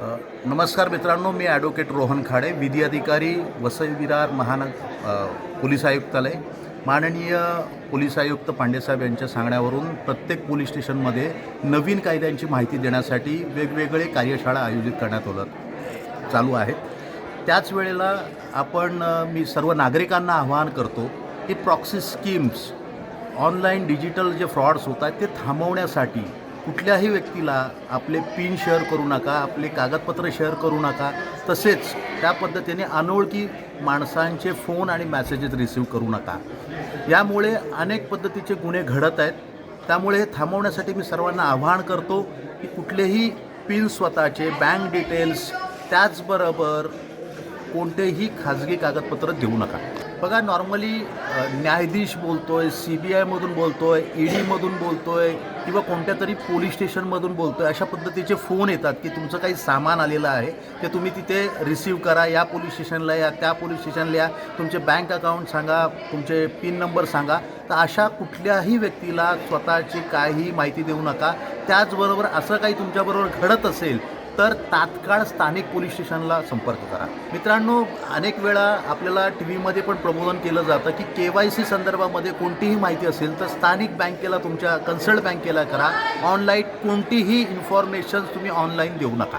नमस्कार मित्रांनो मी ॲडव्होकेट रोहन खाडे विधी अधिकारी वसई विरार महानग पोलीस आयुक्तालय. माननीय पोलीस आयुक्त पांडेसाहेब यांच्या सांगण्यावरून प्रत्येक पोलीस स्टेशनमध्ये नवीन कायद्यांची माहिती देण्यासाठी वेगवेगळे कार्यशाळा आयोजित करण्यात होतात चालू आहेत. त्याच वेळेला आपण मी सर्व नागरिकांना आवाहन करतो की प्रॉक्सी स्कीम्स ऑनलाईन डिजिटल जे फ्रॉड्स होत आहेत ते थांबवण्यासाठी कुठल्याही व्यक्तीला आपले पिन शेअर करू नका आपले कागदपत्र शेअर करू नका. तसेच त्या पद्धतीने अनोळखी माणसांचे फोन आणि मॅसेजेस रिसीव करू नका. यामुळे अनेक पद्धतीचे गुन्हे घडत आहेत. त्यामुळे हे थांबवण्यासाठी मी सर्वांना आवाहन करतो की कुठलेही पिन स्वतःचे बँक डिटेल्स त्याचबरोबर कोणतेही खाजगी कागदपत्र देऊ नका. बघा नॉर्मली न्यायाधीश न्यायाधीश बोलतोय सी बी आयमधून बोलतोय बोलतो बोलतोय किंवा कोणत्या तरी पोलीस स्टेशनमधून बोलतोय अशा पद्धतीचे फोन येतात की तुमचं काही सामान आलेलं आहे ते तुम्ही तिथे रिसीव्ह करा. या पोलीस स्टेशनला या त्या पोलीस स्टेशनला या. तुमचे बँक अकाउंट सांगा तुमचे पिन नंबर सांगा. तर अशा कुठल्याही व्यक्तीला स्वतःची काही माहिती देऊ नका. त्याचबरोबर असं काही तुमच्याबरोबर घडत असेल तर तात्काळ स्थानिक पोलीस स्टेशनला संपर्क करा. मित्रांनो अनेक वेळा आपल्याला टी व्हीमध्ये पण प्रबोधन केलं जातं की के वाय सी संदर्भामध्ये कोणतीही माहिती असेल तर स्थानिक बँकेला तुमच्या कन्सल्ट बँकेला करा. ऑनलाईन कोणतीही इन्फॉर्मेशन तुम्ही ऑनलाईन देऊ नका.